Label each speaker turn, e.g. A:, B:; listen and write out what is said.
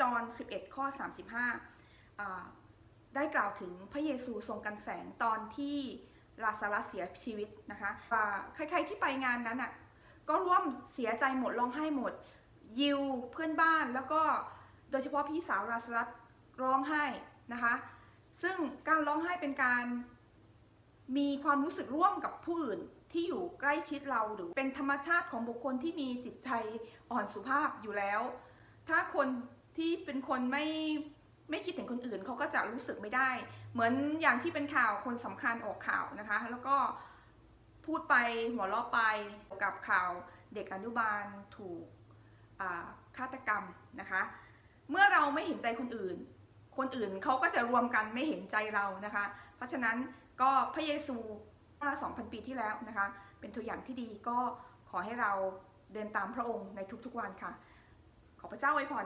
A: จอห์น11 ข้อ 35อได้กล่าวถึงพระเยซูทรงกันแสงตอนที่ลาซารัสเสียชีวิตนะคะใครๆที่ไปงานนั้นอะก็ร่วมเสียใจหมดร้องไห้หมด ยิวเพื่อนบ้านแล้วก็โดยเฉพาะพี่สาวลาซารัสร้องไห้นะคะซึ่งการร้องไห้เป็นการมีความรู้สึกร่วมกับผู้อื่นที่อยู่ใกล้ชิดเราหรือเป็นธรรมชาติของบุคคลที่มีจิตใจอ่อนสุภาพอยู่แล้ว ถ้าคน ที่เป็นคนไม่ไม่คิดถึงคนอื่นเขาก็จะรู้สึกไม่ได้ เหมือนอย่างที่เป็นข่าวคนสำคัญออกข่าวนะคะ แล้วก็พูดไปหัวเราะไปกับข่าวเด็กอนุบาลถูกฆาตกรรมนะคะ เมื่อเราไม่เห็นใจคนอื่น คนอื่นเขาก็จะรวมกันไม่เห็นใจเรานะคะ เพราะฉะนั้นก็พระเยซูเมื่อ2,000 ปีที่แล้วนะคะ เป็นตัวอย่างที่ดีก็ขอให้เราเดินตามพระองค์ในทุกๆวันค่ะ ขอพระเจ้าอวยพร